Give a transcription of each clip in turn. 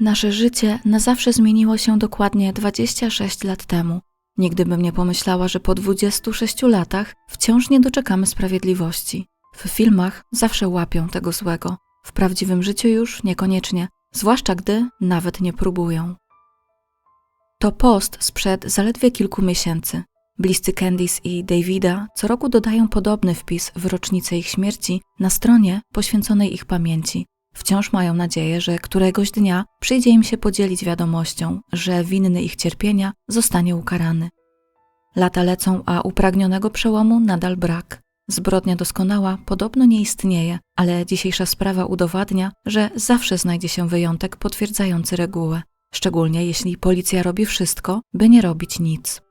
Nasze życie na zawsze zmieniło się dokładnie 26 lat temu. Nigdy bym nie pomyślała, że po 26 latach wciąż nie doczekamy sprawiedliwości. W filmach zawsze łapią tego złego, w prawdziwym życiu już niekoniecznie, zwłaszcza gdy nawet nie próbują. To post sprzed zaledwie kilku miesięcy. Bliscy Candice i Davida co roku dodają podobny wpis w rocznicę ich śmierci na stronie poświęconej ich pamięci. Wciąż mają nadzieję, że któregoś dnia przyjdzie im się podzielić wiadomością, że winny ich cierpienia zostanie ukarany. Lata lecą, a upragnionego przełomu nadal brak. Zbrodnia doskonała podobno nie istnieje, ale dzisiejsza sprawa udowadnia, że zawsze znajdzie się wyjątek potwierdzający regułę, szczególnie jeśli policja robi wszystko, by nie robić nic.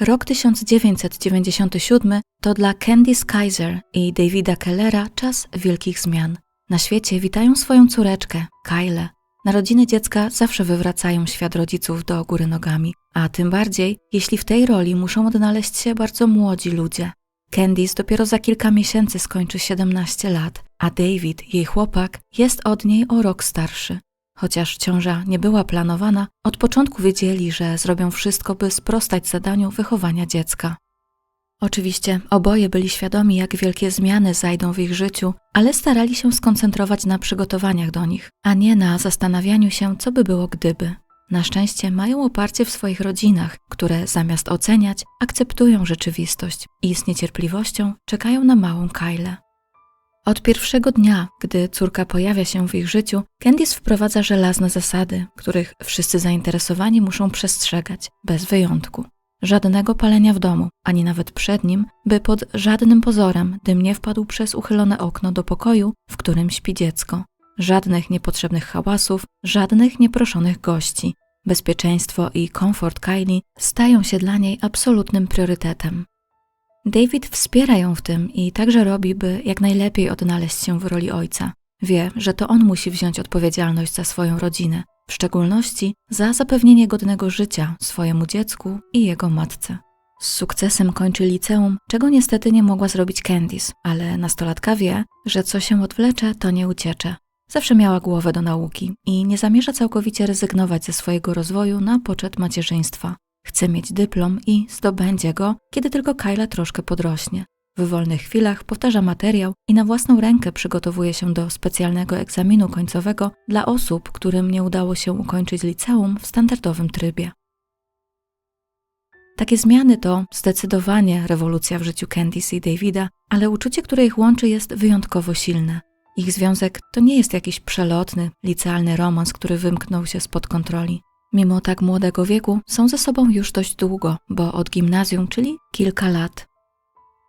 Rok 1997 to dla Candice Kaiser i Davida Kellera czas wielkich zmian. Na świecie witają swoją córeczkę, Kyle. Narodziny dziecka zawsze wywracają świat rodziców do góry nogami, a tym bardziej, jeśli w tej roli muszą odnaleźć się bardzo młodzi ludzie. Candice dopiero za kilka miesięcy skończy 17 lat, a David, jej chłopak, jest od niej o rok starszy. Chociaż ciąża nie była planowana, od początku wiedzieli, że zrobią wszystko, by sprostać zadaniu wychowania dziecka. Oczywiście oboje byli świadomi, jak wielkie zmiany zajdą w ich życiu, ale starali się skoncentrować na przygotowaniach do nich, a nie na zastanawianiu się, co by było gdyby. Na szczęście mają oparcie w swoich rodzinach, które zamiast oceniać, akceptują rzeczywistość i z niecierpliwością czekają na małą Kyle. Od pierwszego dnia, gdy córka pojawia się w ich życiu, Candice wprowadza żelazne zasady, których wszyscy zainteresowani muszą przestrzegać, bez wyjątku. Żadnego palenia w domu, ani nawet przed nim, by pod żadnym pozorem dym nie wpadł przez uchylone okno do pokoju, w którym śpi dziecko. Żadnych niepotrzebnych hałasów, żadnych nieproszonych gości. Bezpieczeństwo i komfort Kylie stają się dla niej absolutnym priorytetem. David wspiera ją w tym i także robi, by jak najlepiej odnaleźć się w roli ojca. Wie, że to on musi wziąć odpowiedzialność za swoją rodzinę, w szczególności za zapewnienie godnego życia swojemu dziecku i jego matce. Z sukcesem kończy liceum, czego niestety nie mogła zrobić Candice, ale nastolatka wie, że co się odwlecze, to nie uciecze. Zawsze miała głowę do nauki i nie zamierza całkowicie rezygnować ze swojego rozwoju na poczet macierzyństwa. Chce mieć dyplom i zdobędzie go, kiedy tylko Kyla troszkę podrośnie. W wolnych chwilach powtarza materiał i na własną rękę przygotowuje się do specjalnego egzaminu końcowego dla osób, którym nie udało się ukończyć liceum w standardowym trybie. Takie zmiany to zdecydowanie rewolucja w życiu Candice i Davida, ale uczucie, które ich łączy, jest wyjątkowo silne. Ich związek to nie jest jakiś przelotny, licealny romans, który wymknął się spod kontroli. Mimo tak młodego wieku są ze sobą już dość długo, bo od gimnazjum, czyli kilka lat.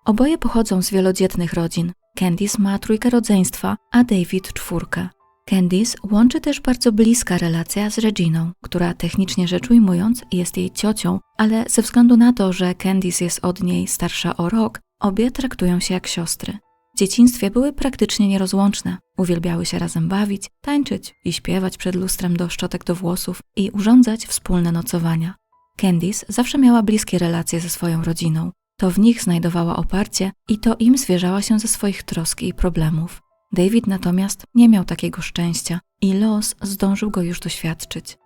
Oboje pochodzą z wielodzietnych rodzin. Candice ma trójkę rodzeństwa, a David czwórkę. Candice łączy też bardzo bliska relacja z Reginą, która technicznie rzecz ujmując jest jej ciocią, ale ze względu na to, że Candice jest od niej starsza o rok, obie traktują się jak siostry. Dzieciństwie były praktycznie nierozłączne. Uwielbiały się razem bawić, tańczyć i śpiewać przed lustrem do szczotek do włosów i urządzać wspólne nocowania. Candice zawsze miała bliskie relacje ze swoją rodziną. To w nich znajdowała oparcie i to im zwierzała się ze swoich trosk i problemów. David natomiast nie miał takiego szczęścia i los zdążył go już doświadczyć.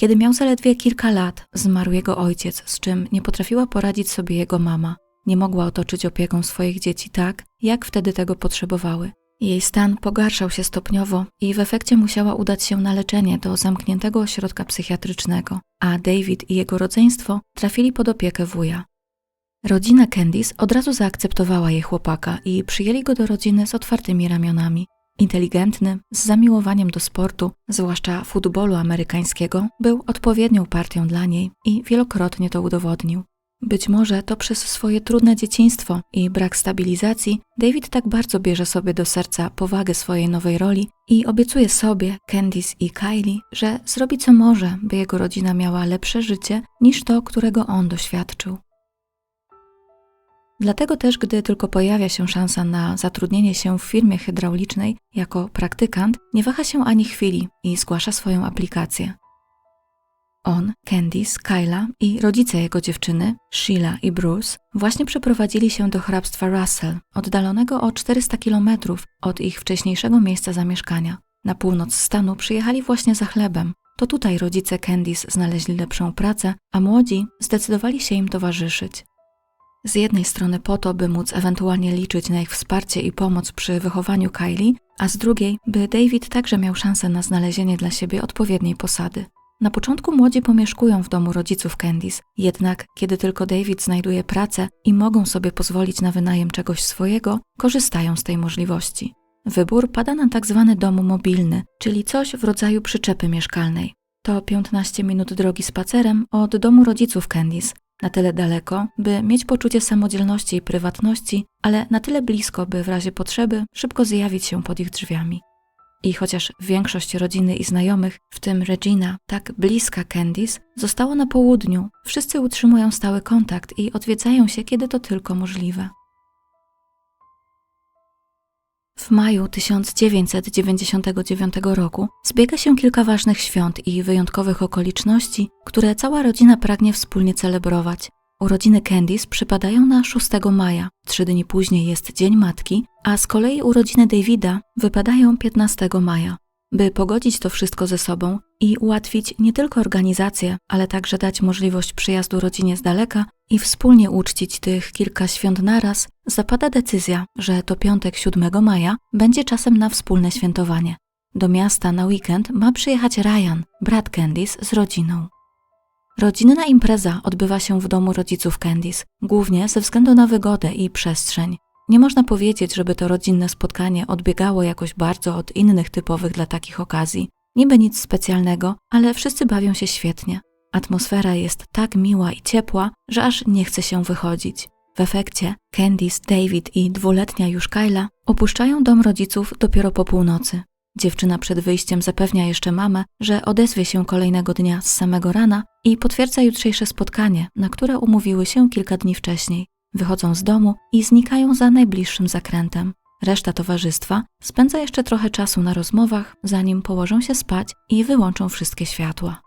Kiedy miał zaledwie kilka lat, zmarł jego ojciec, z czym nie potrafiła poradzić sobie jego mama. Nie mogła otoczyć opieką swoich dzieci tak, jak wtedy tego potrzebowały. Jej stan pogarszał się stopniowo i w efekcie musiała udać się na leczenie do zamkniętego ośrodka psychiatrycznego, a David i jego rodzeństwo trafili pod opiekę wuja. Rodzina Candice od razu zaakceptowała jej chłopaka i przyjęli go do rodziny z otwartymi ramionami. Inteligentny, z zamiłowaniem do sportu, zwłaszcza futbolu amerykańskiego, był odpowiednią partią dla niej i wielokrotnie to udowodnił. Być może to przez swoje trudne dzieciństwo i brak stabilizacji David tak bardzo bierze sobie do serca powagę swojej nowej roli i obiecuje sobie, Candice i Kylie, że zrobi co może, by jego rodzina miała lepsze życie niż to, którego on doświadczył. Dlatego też, gdy tylko pojawia się szansa na zatrudnienie się w firmie hydraulicznej jako praktykant, nie waha się ani chwili i zgłasza swoją aplikację. On, Candice, Kyla i rodzice jego dziewczyny, Sheila i Bruce, właśnie przeprowadzili się do hrabstwa Russell, oddalonego o 400 kilometrów od ich wcześniejszego miejsca zamieszkania. Na północ stanu przyjechali właśnie za chlebem. To tutaj rodzice Candice znaleźli lepszą pracę, a młodzi zdecydowali się im towarzyszyć. Z jednej strony po to, by móc ewentualnie liczyć na ich wsparcie i pomoc przy wychowaniu Kylie, a z drugiej, by David także miał szansę na znalezienie dla siebie odpowiedniej posady. Na początku młodzi pomieszkują w domu rodziców Candice, jednak kiedy tylko David znajduje pracę i mogą sobie pozwolić na wynajem czegoś swojego, korzystają z tej możliwości. Wybór pada na tak zwany dom mobilny, czyli coś w rodzaju przyczepy mieszkalnej. To 15 minut drogi spacerem od domu rodziców Candice, na tyle daleko, by mieć poczucie samodzielności i prywatności, ale na tyle blisko, by w razie potrzeby szybko zjawić się pod ich drzwiami. I chociaż większość rodziny i znajomych, w tym Regina, tak bliska Candice, zostało na południu, wszyscy utrzymują stały kontakt i odwiedzają się, kiedy to tylko możliwe. W maju 1999 roku zbiega się kilka ważnych świąt i wyjątkowych okoliczności, które cała rodzina pragnie wspólnie celebrować. Urodziny Candice przypadają na 6 maja, trzy dni później jest Dzień Matki, a z kolei urodziny Davida wypadają 15 maja. By pogodzić to wszystko ze sobą i ułatwić nie tylko organizację, ale także dać możliwość przyjazdu rodzinie z daleka i wspólnie uczcić tych kilka świąt naraz, zapada decyzja, że to piątek 7 maja będzie czasem na wspólne świętowanie. Do miasta na weekend ma przyjechać Ryan, brat Candice, z rodziną. Rodzinna impreza odbywa się w domu rodziców Candice, głównie ze względu na wygodę i przestrzeń. Nie można powiedzieć, żeby to rodzinne spotkanie odbiegało jakoś bardzo od innych typowych dla takich okazji. Niby nic specjalnego, ale wszyscy bawią się świetnie. Atmosfera jest tak miła i ciepła, że aż nie chce się wychodzić. W efekcie Candice, David i dwuletnia już Kyla opuszczają dom rodziców dopiero po północy. Dziewczyna przed wyjściem zapewnia jeszcze mamę, że odezwie się kolejnego dnia z samego rana i potwierdza jutrzejsze spotkanie, na które umówiły się kilka dni wcześniej. Wychodzą z domu i znikają za najbliższym zakrętem. Reszta towarzystwa spędza jeszcze trochę czasu na rozmowach, zanim położą się spać i wyłączą wszystkie światła.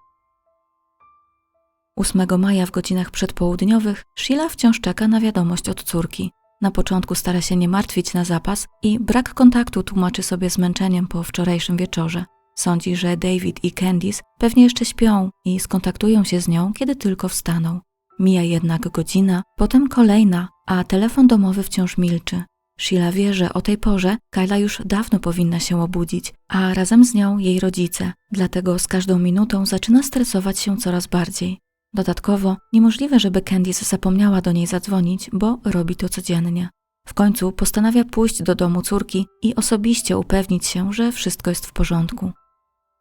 8 maja w godzinach przedpołudniowych Sheila wciąż czeka na wiadomość od córki. Na początku stara się nie martwić na zapas i brak kontaktu tłumaczy sobie zmęczeniem po wczorajszym wieczorze. Sądzi, że David i Candice pewnie jeszcze śpią i skontaktują się z nią, kiedy tylko wstaną. Mija jednak godzina, potem kolejna, a telefon domowy wciąż milczy. Sheila wie, że o tej porze Kyla już dawno powinna się obudzić, a razem z nią jej rodzice, dlatego z każdą minutą zaczyna stresować się coraz bardziej. Dodatkowo niemożliwe, żeby Candice zapomniała do niej zadzwonić, bo robi to codziennie. W końcu postanawia pójść do domu córki i osobiście upewnić się, że wszystko jest w porządku.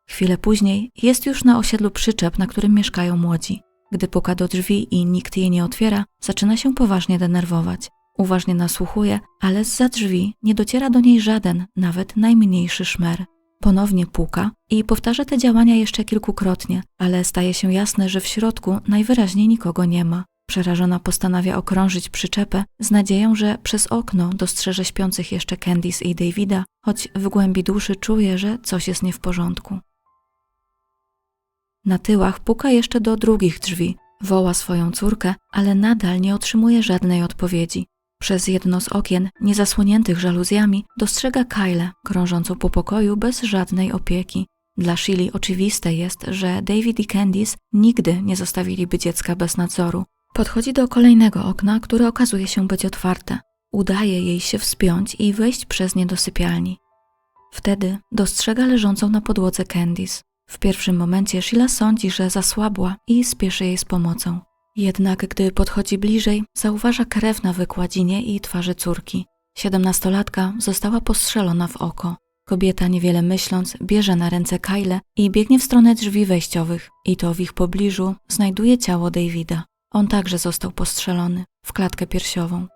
Chwilę później jest już na osiedlu przyczep, na którym mieszkają młodzi. Gdy puka do drzwi i nikt jej nie otwiera, zaczyna się poważnie denerwować. Uważnie nasłuchuje, ale zza drzwi nie dociera do niej żaden, nawet najmniejszy szmer. Ponownie puka i powtarza te działania jeszcze kilkukrotnie, ale staje się jasne, że w środku najwyraźniej nikogo nie ma. Przerażona postanawia okrążyć przyczepę z nadzieją, że przez okno dostrzeże śpiących jeszcze Candice i Davida, choć w głębi duszy czuje, że coś jest nie w porządku. Na tyłach puka jeszcze do drugich drzwi, woła swoją córkę, ale nadal nie otrzymuje żadnej odpowiedzi. Przez jedno z okien, niezasłoniętych żaluzjami, dostrzega Kyle, krążącą po pokoju bez żadnej opieki. Dla Shili oczywiste jest, że David i Candice nigdy nie zostawiliby dziecka bez nadzoru. Podchodzi do kolejnego okna, które okazuje się być otwarte. Udaje jej się wspiąć i wejść przez nie do sypialni. Wtedy dostrzega leżącą na podłodze Candice. W pierwszym momencie Sheila sądzi, że zasłabła i spieszy jej z pomocą. Jednak gdy podchodzi bliżej, zauważa krew na wykładzinie i twarzy córki. Siedemnastolatka została postrzelona w oko. Kobieta, niewiele myśląc, bierze na ręce Kyle i biegnie w stronę drzwi wejściowych. I to w ich pobliżu znajduje ciało Davida. On także został postrzelony w klatkę piersiową.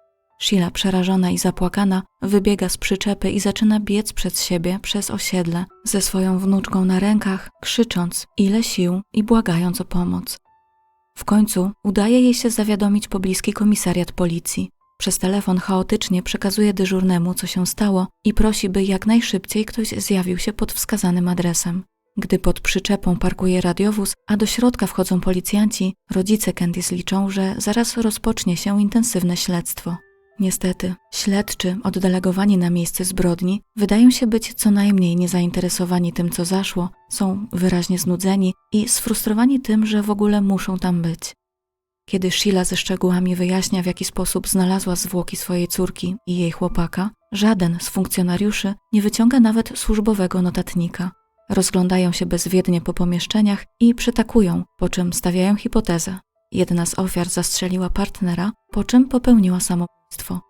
Sheila, przerażona i zapłakana, wybiega z przyczepy i zaczyna biec przed siebie przez osiedle ze swoją wnuczką na rękach, krzycząc ile sił i błagając o pomoc. W końcu udaje jej się zawiadomić pobliski komisariat policji. Przez telefon chaotycznie przekazuje dyżurnemu, co się stało i prosi, by jak najszybciej ktoś zjawił się pod wskazanym adresem. Gdy pod przyczepą parkuje radiowóz, a do środka wchodzą policjanci, rodzice Candice liczą, że zaraz rozpocznie się intensywne śledztwo. Niestety, śledczy oddelegowani na miejsce zbrodni wydają się być co najmniej niezainteresowani tym, co zaszło, są wyraźnie znudzeni i sfrustrowani tym, że w ogóle muszą tam być. Kiedy Sheila ze szczegółami wyjaśnia, w jaki sposób znalazła zwłoki swojej córki i jej chłopaka, żaden z funkcjonariuszy nie wyciąga nawet służbowego notatnika. Rozglądają się bezwiednie po pomieszczeniach i przytakują, po czym stawiają hipotezę. Jedna z ofiar zastrzeliła partnera, po czym popełniła samobójstwo.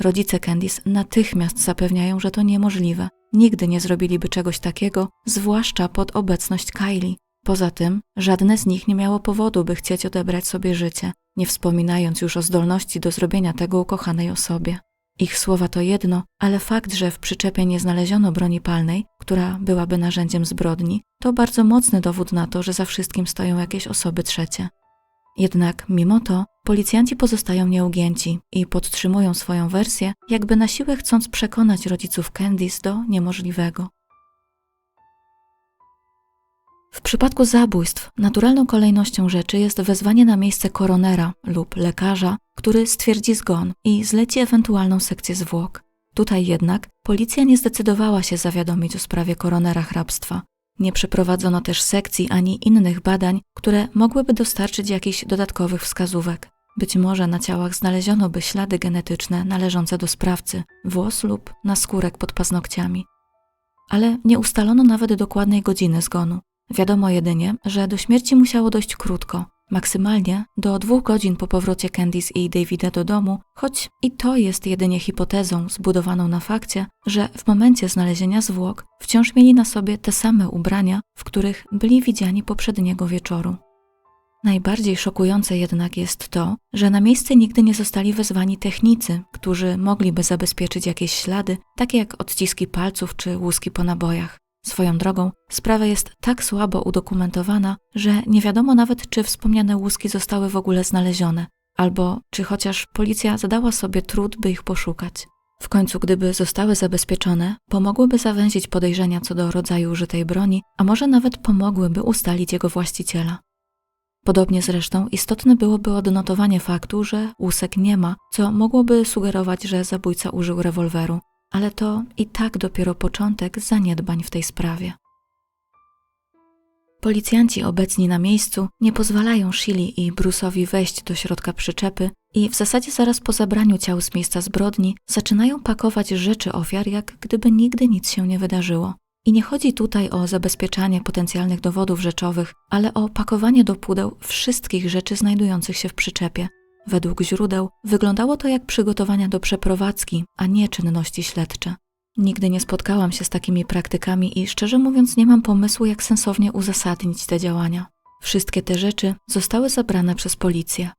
Rodzice Candice natychmiast zapewniają, że to niemożliwe. Nigdy nie zrobiliby czegoś takiego, zwłaszcza pod obecność Kylie. Poza tym, żadne z nich nie miało powodu, by chcieć odebrać sobie życie, nie wspominając już o zdolności do zrobienia tego ukochanej osobie. Ich słowa to jedno, ale fakt, że w przyczepie nie znaleziono broni palnej, która byłaby narzędziem zbrodni, to bardzo mocny dowód na to, że za wszystkim stoją jakieś osoby trzecie. Jednak mimo to policjanci pozostają nieugięci i podtrzymują swoją wersję, jakby na siłę chcąc przekonać rodziców Candice do niemożliwego. W przypadku zabójstw naturalną kolejnością rzeczy jest wezwanie na miejsce koronera lub lekarza, który stwierdzi zgon i zleci ewentualną sekcję zwłok. Tutaj jednak policja nie zdecydowała się zawiadomić o sprawie koronera hrabstwa. Nie przeprowadzono też sekcji ani innych badań, które mogłyby dostarczyć jakichś dodatkowych wskazówek. Być może na ciałach znaleziono by ślady genetyczne należące do sprawcy, włos lub naskórek pod paznokciami. Ale nie ustalono nawet dokładnej godziny zgonu. Wiadomo jedynie, że do śmierci musiało dojść krótko, maksymalnie do dwóch godzin po powrocie Candice i Davida do domu, choć i to jest jedynie hipotezą zbudowaną na fakcie, że w momencie znalezienia zwłok wciąż mieli na sobie te same ubrania, w których byli widziani poprzedniego wieczoru. Najbardziej szokujące jednak jest to, że na miejsce nigdy nie zostali wezwani technicy, którzy mogliby zabezpieczyć jakieś ślady, takie jak odciski palców czy łuski po nabojach. Swoją drogą, sprawa jest tak słabo udokumentowana, że nie wiadomo nawet, czy wspomniane łuski zostały w ogóle znalezione, albo czy chociaż policja zadała sobie trud, by ich poszukać. W końcu, gdyby zostały zabezpieczone, pomogłyby zawęzić podejrzenia co do rodzaju użytej broni, a może nawet pomogłyby ustalić jego właściciela. Podobnie zresztą istotne byłoby odnotowanie faktu, że łusek nie ma, co mogłoby sugerować, że zabójca użył rewolweru, ale to i tak dopiero początek zaniedbań w tej sprawie. Policjanci obecni na miejscu nie pozwalają Shili i Bruce'owi wejść do środka przyczepy i w zasadzie zaraz po zabraniu ciał z miejsca zbrodni zaczynają pakować rzeczy ofiar, jak gdyby nigdy nic się nie wydarzyło. I nie chodzi tutaj o zabezpieczanie potencjalnych dowodów rzeczowych, ale o pakowanie do pudeł wszystkich rzeczy znajdujących się w przyczepie, Według źródeł wyglądało to jak przygotowania do przeprowadzki, a nie czynności śledcze. Nigdy nie spotkałam się z takimi praktykami i szczerze mówiąc nie mam pomysłu, jak sensownie uzasadnić te działania. Wszystkie te rzeczy zostały zabrane przez policję.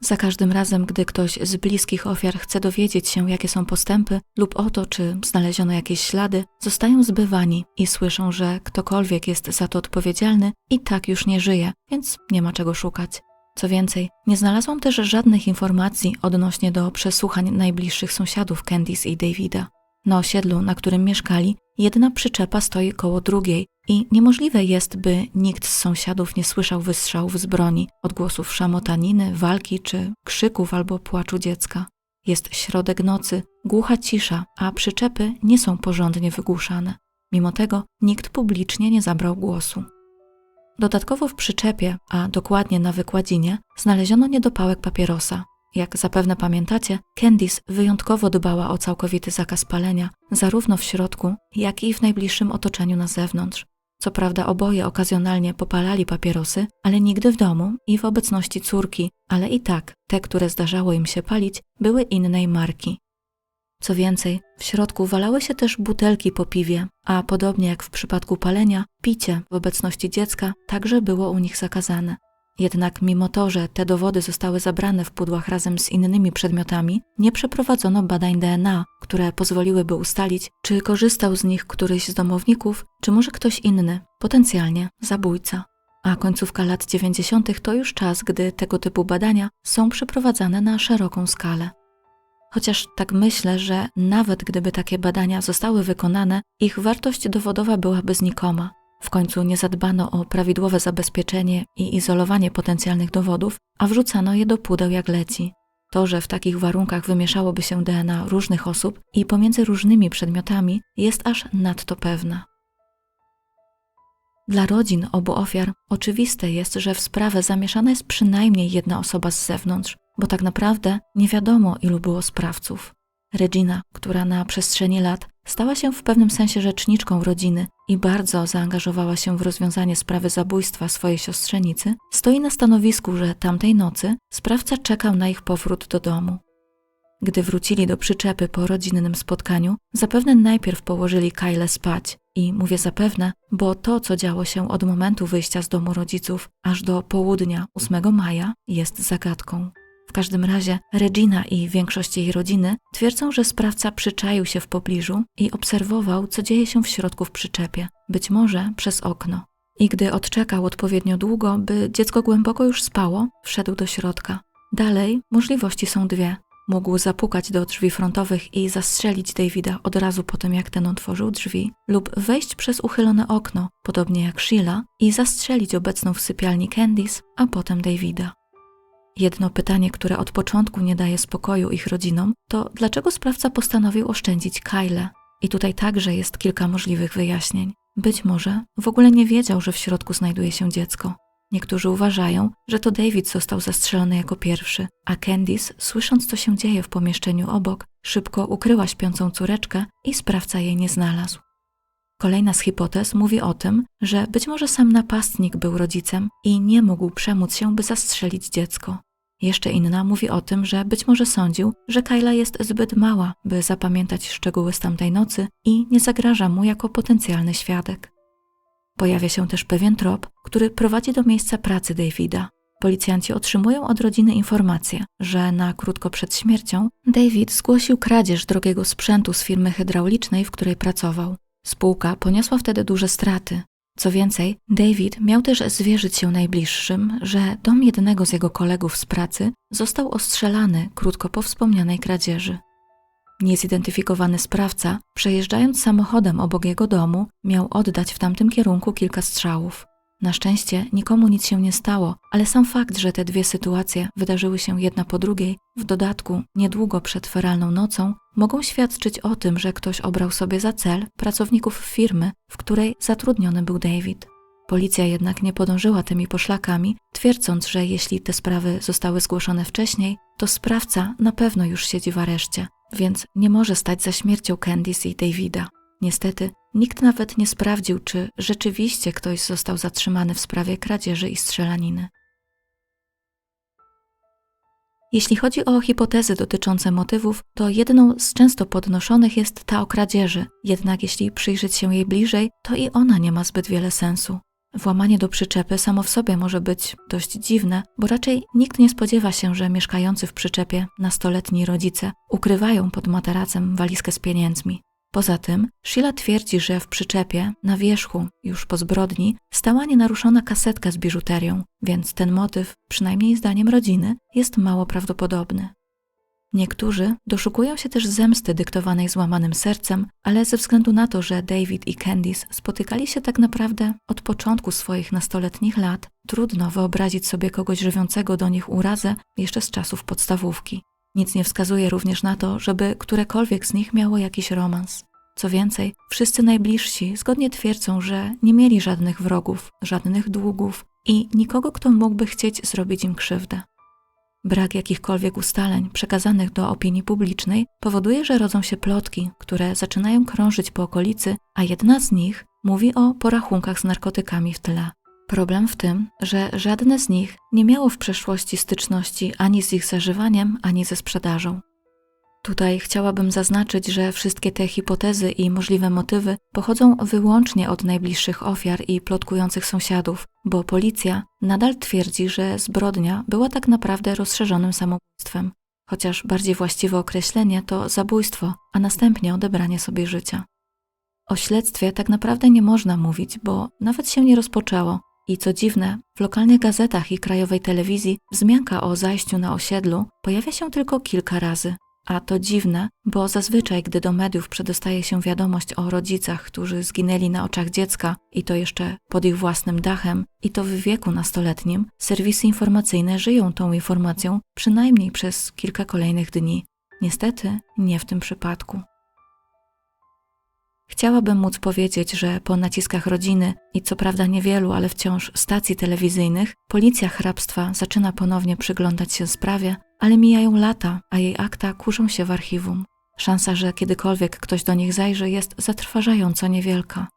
Za każdym razem, gdy ktoś z bliskich ofiar chce dowiedzieć się, jakie są postępy lub o to, czy znaleziono jakieś ślady, zostają zbywani i słyszą, że ktokolwiek jest za to odpowiedzialny i tak już nie żyje, więc nie ma czego szukać. Co więcej, nie znalazłam też żadnych informacji odnośnie do przesłuchań najbliższych sąsiadów Candice i Davida. Na osiedlu, na którym mieszkali, jedna przyczepa stoi koło drugiej i niemożliwe jest, by nikt z sąsiadów nie słyszał wystrzałów z broni, odgłosów szamotaniny, walki czy krzyków albo płaczu dziecka. Jest środek nocy, głucha cisza, a przyczepy nie są porządnie wygłuszane. Mimo tego nikt publicznie nie zabrał głosu. Dodatkowo w przyczepie, a dokładnie na wykładzinie, znaleziono niedopałek papierosa. Jak zapewne pamiętacie, Candice wyjątkowo dbała o całkowity zakaz palenia, zarówno w środku, jak i w najbliższym otoczeniu na zewnątrz. Co prawda oboje okazjonalnie popalali papierosy, ale nigdy w domu i w obecności córki, ale i tak te, które zdarzało im się palić, były innej marki. Co więcej, w środku walały się też butelki po piwie, a podobnie jak w przypadku palenia, picie w obecności dziecka także było u nich zakazane. Jednak mimo to, że te dowody zostały zabrane w pudłach razem z innymi przedmiotami, nie przeprowadzono badań DNA, które pozwoliłyby ustalić, czy korzystał z nich któryś z domowników, czy może ktoś inny, potencjalnie zabójca. A końcówka lat 90. to już czas, gdy tego typu badania są przeprowadzane na szeroką skalę. Chociaż tak myślę, że nawet gdyby takie badania zostały wykonane, ich wartość dowodowa byłaby znikoma. W końcu nie zadbano o prawidłowe zabezpieczenie i izolowanie potencjalnych dowodów, a wrzucano je do pudeł jak leci. To, że w takich warunkach wymieszałoby się DNA różnych osób i pomiędzy różnymi przedmiotami, jest aż nadto pewna. Dla rodzin obu ofiar oczywiste jest, że w sprawę zamieszana jest przynajmniej jedna osoba z zewnątrz, bo tak naprawdę nie wiadomo, ilu było sprawców. Regina, która na przestrzeni lat stała się w pewnym sensie rzeczniczką rodziny i bardzo zaangażowała się w rozwiązanie sprawy zabójstwa swojej siostrzenicy, stoi na stanowisku, że tamtej nocy sprawca czekał na ich powrót do domu. Gdy wrócili do przyczepy po rodzinnym spotkaniu, zapewne najpierw położyli Kyle spać. I mówię zapewne, bo to, co działo się od momentu wyjścia z domu rodziców aż do południa 8 maja, jest zagadką. W każdym razie Regina i większość jej rodziny twierdzą, że sprawca przyczaił się w pobliżu i obserwował, co dzieje się w środku w przyczepie, być może przez okno. I gdy odczekał odpowiednio długo, by dziecko głęboko już spało, wszedł do środka. Dalej możliwości są dwie. Mógł zapukać do drzwi frontowych i zastrzelić Davida od razu po tym, jak ten otworzył drzwi, lub wejść przez uchylone okno, podobnie jak Sheila, i zastrzelić obecną w sypialni Candice, a potem Davida. Jedno pytanie, które od początku nie daje spokoju ich rodzinom, to dlaczego sprawca postanowił oszczędzić Kyle? I tutaj także jest kilka możliwych wyjaśnień. Być może w ogóle nie wiedział, że w środku znajduje się dziecko. Niektórzy uważają, że to David został zastrzelony jako pierwszy, a Candice, słysząc co się dzieje w pomieszczeniu obok, szybko ukryła śpiącą córeczkę i sprawca jej nie znalazł. Kolejna z hipotez mówi o tym, że być może sam napastnik był rodzicem i nie mógł przemóc się, by zastrzelić dziecko. Jeszcze inna mówi o tym, że być może sądził, że Kyla jest zbyt mała, by zapamiętać szczegóły z tamtej nocy i nie zagraża mu jako potencjalny świadek. Pojawia się też pewien trop, który prowadzi do miejsca pracy Davida. Policjanci otrzymują od rodziny informację, że na krótko przed śmiercią David zgłosił kradzież drogiego sprzętu z firmy hydraulicznej, w której pracował. Spółka poniosła wtedy duże straty, co więcej, David miał też zwierzyć się najbliższym, że dom jednego z jego kolegów z pracy został ostrzelany krótko po wspomnianej kradzieży. Niezidentyfikowany sprawca, przejeżdżając samochodem obok jego domu, miał oddać w tamtym kierunku kilka strzałów. Na szczęście nikomu nic się nie stało, ale sam fakt, że te dwie sytuacje wydarzyły się jedna po drugiej, w dodatku niedługo przed feralną nocą, mogą świadczyć o tym, że ktoś obrał sobie za cel pracowników firmy, w której zatrudniony był David. Policja jednak nie podążyła tymi poszlakami, twierdząc, że jeśli te sprawy zostały zgłoszone wcześniej, to sprawca na pewno już siedzi w areszcie, więc nie może stać za śmiercią Candice i Davida. Niestety, nikt nawet nie sprawdził, czy rzeczywiście ktoś został zatrzymany w sprawie kradzieży i strzelaniny. Jeśli chodzi o hipotezy dotyczące motywów, to jedną z często podnoszonych jest ta o kradzieży, jednak jeśli przyjrzeć się jej bliżej, to i ona nie ma zbyt wiele sensu. Włamanie do przyczepy samo w sobie może być dość dziwne, bo raczej nikt nie spodziewa się, że mieszkający w przyczepie nastoletni rodzice ukrywają pod materacem walizkę z pieniędzmi. Poza tym Sheila twierdzi, że w przyczepie, na wierzchu, już po zbrodni, stała nienaruszona kasetka z biżuterią, więc ten motyw, przynajmniej zdaniem rodziny, jest mało prawdopodobny. Niektórzy doszukują się też zemsty dyktowanej złamanym sercem, ale ze względu na to, że David i Candice spotykali się tak naprawdę od początku swoich nastoletnich lat, trudno wyobrazić sobie kogoś żywiącego do nich urazę jeszcze z czasów podstawówki. Nic nie wskazuje również na to, żeby którekolwiek z nich miało jakiś romans. Co więcej, wszyscy najbliżsi zgodnie twierdzą, że nie mieli żadnych wrogów, żadnych długów i nikogo, kto mógłby chcieć zrobić im krzywdę. Brak jakichkolwiek ustaleń przekazanych do opinii publicznej powoduje, że rodzą się plotki, które zaczynają krążyć po okolicy, a jedna z nich mówi o porachunkach z narkotykami w tle. Problem w tym, że żadne z nich nie miało w przeszłości styczności ani z ich zażywaniem, ani ze sprzedażą. Tutaj chciałabym zaznaczyć, że wszystkie te hipotezy i możliwe motywy pochodzą wyłącznie od najbliższych ofiar i plotkujących sąsiadów, bo policja nadal twierdzi, że zbrodnia była tak naprawdę rozszerzonym samobójstwem, chociaż bardziej właściwe określenie to zabójstwo, a następnie odebranie sobie życia. O śledztwie tak naprawdę nie można mówić, bo nawet się nie rozpoczęło, i co dziwne, w lokalnych gazetach i krajowej telewizji wzmianka o zajściu na osiedlu pojawia się tylko kilka razy, A to dziwne, bo zazwyczaj, gdy do mediów przedostaje się wiadomość o rodzicach, którzy zginęli na oczach dziecka i to jeszcze pod ich własnym dachem, i to w wieku nastoletnim, serwisy informacyjne żyją tą informacją przynajmniej przez kilka kolejnych dni. Niestety nie w tym przypadku. Chciałabym móc powiedzieć, że po naciskach rodziny i co prawda niewielu, ale wciąż stacji telewizyjnych, policja hrabstwa zaczyna ponownie przyglądać się sprawie, ale mijają lata, a jej akta kurzą się w archiwum. Szansa, że kiedykolwiek ktoś do nich zajrzy, jest zatrważająco niewielka.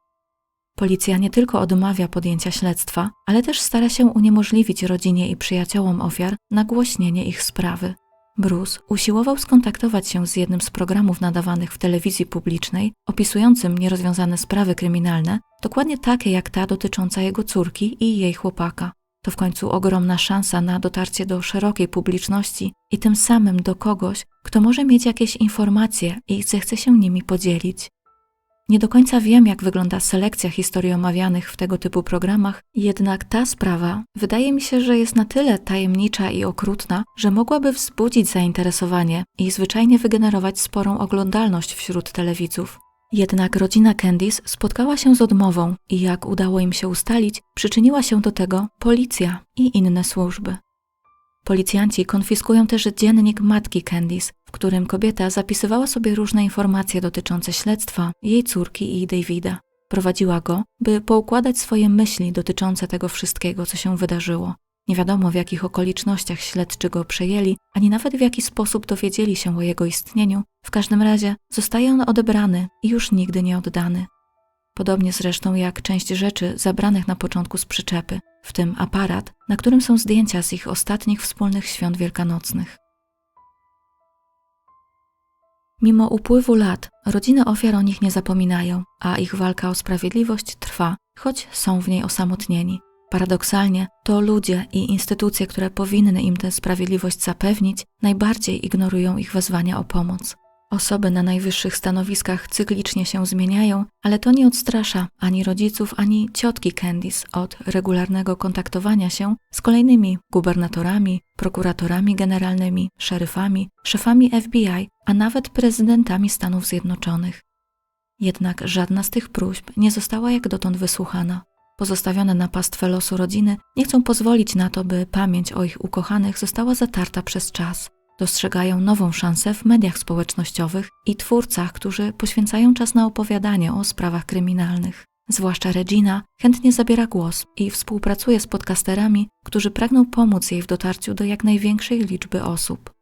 Policja nie tylko odmawia podjęcia śledztwa, ale też stara się uniemożliwić rodzinie i przyjaciołom ofiar nagłośnienie ich sprawy. Bruce usiłował skontaktować się z jednym z programów nadawanych w telewizji publicznej, opisującym nierozwiązane sprawy kryminalne, dokładnie takie jak ta dotycząca jego córki i jej chłopaka. To w końcu ogromna szansa na dotarcie do szerokiej publiczności i tym samym do kogoś, kto może mieć jakieś informacje i zechce się nimi podzielić. Nie do końca wiem, jak wygląda selekcja historii omawianych w tego typu programach, jednak ta sprawa wydaje mi się, że jest na tyle tajemnicza i okrutna, że mogłaby wzbudzić zainteresowanie i zwyczajnie wygenerować sporą oglądalność wśród telewidzów. Jednak rodzina Candice spotkała się z odmową i jak udało im się ustalić, przyczyniła się do tego policja i inne służby. Policjanci konfiskują też dziennik matki Candice, w którym kobieta zapisywała sobie różne informacje dotyczące śledztwa jej córki i Davida. Prowadziła go, by poukładać swoje myśli dotyczące tego wszystkiego, co się wydarzyło. Nie wiadomo w jakich okolicznościach śledczy go przejęli, ani nawet w jaki sposób dowiedzieli się o jego istnieniu. W każdym razie zostaje on odebrany i już nigdy nie oddany. Podobnie zresztą jak część rzeczy zabranych na początku z przyczepy, w tym aparat, na którym są zdjęcia z ich ostatnich wspólnych świąt wielkanocnych. Mimo upływu lat, rodziny ofiar o nich nie zapominają, a ich walka o sprawiedliwość trwa, choć są w niej osamotnieni. Paradoksalnie, to ludzie i instytucje, które powinny im tę sprawiedliwość zapewnić, najbardziej ignorują ich wezwania o pomoc. Osoby na najwyższych stanowiskach cyklicznie się zmieniają, ale to nie odstrasza ani rodziców, ani ciotki Candice od regularnego kontaktowania się z kolejnymi gubernatorami, prokuratorami generalnymi, szeryfami, szefami FBI, a nawet prezydentami Stanów Zjednoczonych. Jednak żadna z tych próśb nie została jak dotąd wysłuchana. Pozostawione na pastwę losu rodziny nie chcą pozwolić na to, by pamięć o ich ukochanych została zatarta przez czas – dostrzegają nową szansę w mediach społecznościowych i twórcach, którzy poświęcają czas na opowiadanie o sprawach kryminalnych. Zwłaszcza Regina chętnie zabiera głos i współpracuje z podcasterami, którzy pragną pomóc jej w dotarciu do jak największej liczby osób.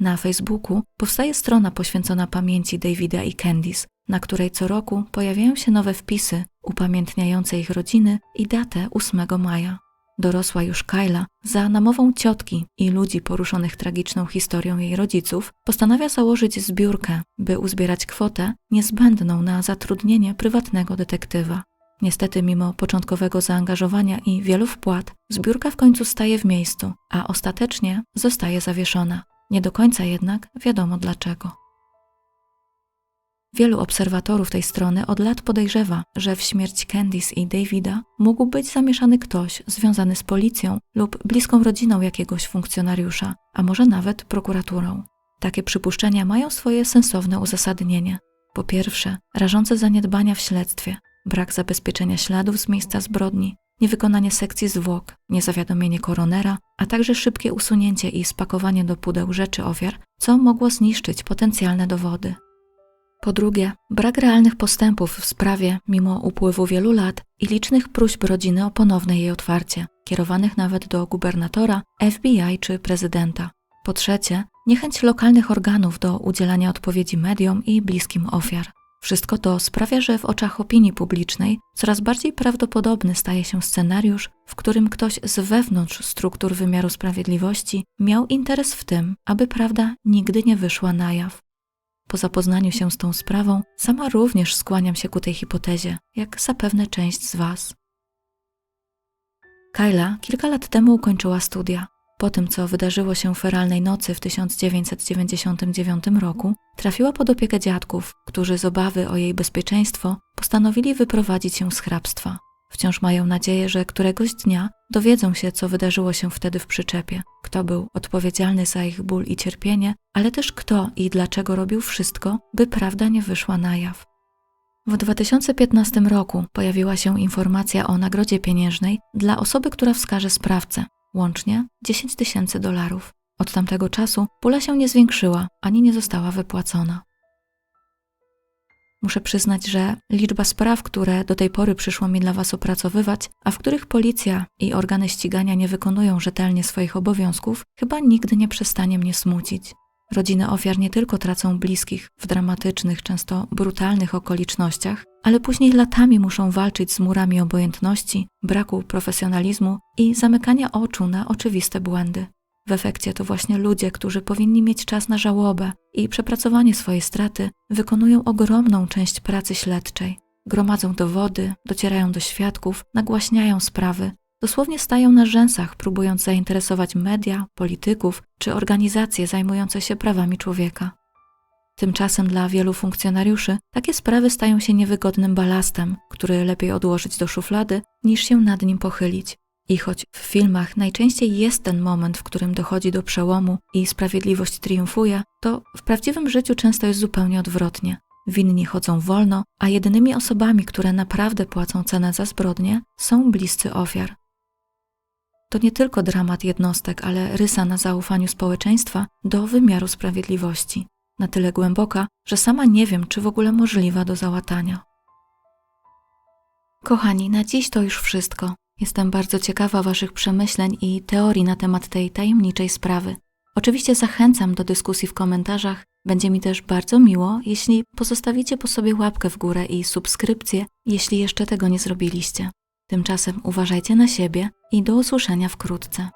Na Facebooku powstaje strona poświęcona pamięci Davida i Candice, na której co roku pojawiają się nowe wpisy upamiętniające ich rodziny i datę 8 maja. Dorosła już Kyla, za namową ciotki i ludzi poruszonych tragiczną historią jej rodziców, postanawia założyć zbiórkę, by uzbierać kwotę niezbędną na zatrudnienie prywatnego detektywa. Niestety, mimo początkowego zaangażowania i wielu wpłat, zbiórka w końcu staje w miejscu, a ostatecznie zostaje zawieszona. Nie do końca jednak wiadomo dlaczego. Wielu obserwatorów tej strony od lat podejrzewa, że w śmierć Candice i Davida mógł być zamieszany ktoś związany z policją lub bliską rodziną jakiegoś funkcjonariusza, a może nawet prokuraturą. Takie przypuszczenia mają swoje sensowne uzasadnienie. Po pierwsze, rażące zaniedbania w śledztwie, brak zabezpieczenia śladów z miejsca zbrodni, niewykonanie sekcji zwłok, niezawiadomienie koronera, a także szybkie usunięcie i spakowanie do pudeł rzeczy ofiar, co mogło zniszczyć potencjalne dowody. Po drugie, brak realnych postępów w sprawie mimo upływu wielu lat i licznych próśb rodziny o ponowne jej otwarcie, kierowanych nawet do gubernatora, FBI czy prezydenta. Po trzecie, niechęć lokalnych organów do udzielania odpowiedzi mediom i bliskim ofiar. Wszystko to sprawia, że w oczach opinii publicznej coraz bardziej prawdopodobny staje się scenariusz, w którym ktoś z wewnątrz struktur wymiaru sprawiedliwości miał interes w tym, aby prawda nigdy nie wyszła na jaw. Po zapoznaniu się z tą sprawą, sama również skłaniam się ku tej hipotezie, jak zapewne część z Was. Kyla kilka lat temu ukończyła studia. Po tym, co wydarzyło się feralnej nocy w 1999 roku, trafiła pod opiekę dziadków, którzy z obawy o jej bezpieczeństwo postanowili wyprowadzić się z hrabstwa. Wciąż mają nadzieję, że któregoś dnia dowiedzą się, co wydarzyło się wtedy w przyczepie, kto był odpowiedzialny za ich ból i cierpienie, ale też kto i dlaczego robił wszystko, by prawda nie wyszła na jaw. W 2015 roku pojawiła się informacja o nagrodzie pieniężnej dla osoby, która wskaże sprawcę, łącznie 10 tysięcy dolarów. Od tamtego czasu pula się nie zwiększyła ani nie została wypłacona. Muszę przyznać, że liczba spraw, które do tej pory przyszło mi dla Was opracowywać, a w których policja i organy ścigania nie wykonują rzetelnie swoich obowiązków, chyba nigdy nie przestanie mnie smucić. Rodziny ofiar nie tylko tracą bliskich w dramatycznych, często brutalnych okolicznościach, ale później latami muszą walczyć z murami obojętności, braku profesjonalizmu i zamykania oczu na oczywiste błędy. W efekcie to właśnie ludzie, którzy powinni mieć czas na żałobę i przepracowanie swojej straty, wykonują ogromną część pracy śledczej. Gromadzą dowody, docierają do świadków, nagłaśniają sprawy, dosłownie stają na rzęsach, próbując zainteresować media, polityków czy organizacje zajmujące się prawami człowieka. Tymczasem dla wielu funkcjonariuszy takie sprawy stają się niewygodnym balastem, który lepiej odłożyć do szuflady, niż się nad nim pochylić. I choć w filmach najczęściej jest ten moment, w którym dochodzi do przełomu i sprawiedliwość triumfuje, to w prawdziwym życiu często jest zupełnie odwrotnie. Winni chodzą wolno, a jedynymi osobami, które naprawdę płacą cenę za zbrodnie, są bliscy ofiar. To nie tylko dramat jednostek, ale rysa na zaufaniu społeczeństwa do wymiaru sprawiedliwości. Na tyle głęboka, że sama nie wiem, czy w ogóle możliwa do załatania. Kochani, na dziś to już wszystko. Jestem bardzo ciekawa Waszych przemyśleń i teorii na temat tej tajemniczej sprawy. Oczywiście zachęcam do dyskusji w komentarzach. Będzie mi też bardzo miło, jeśli pozostawicie po sobie łapkę w górę i subskrypcję, jeśli jeszcze tego nie zrobiliście. Tymczasem uważajcie na siebie i do usłyszenia wkrótce.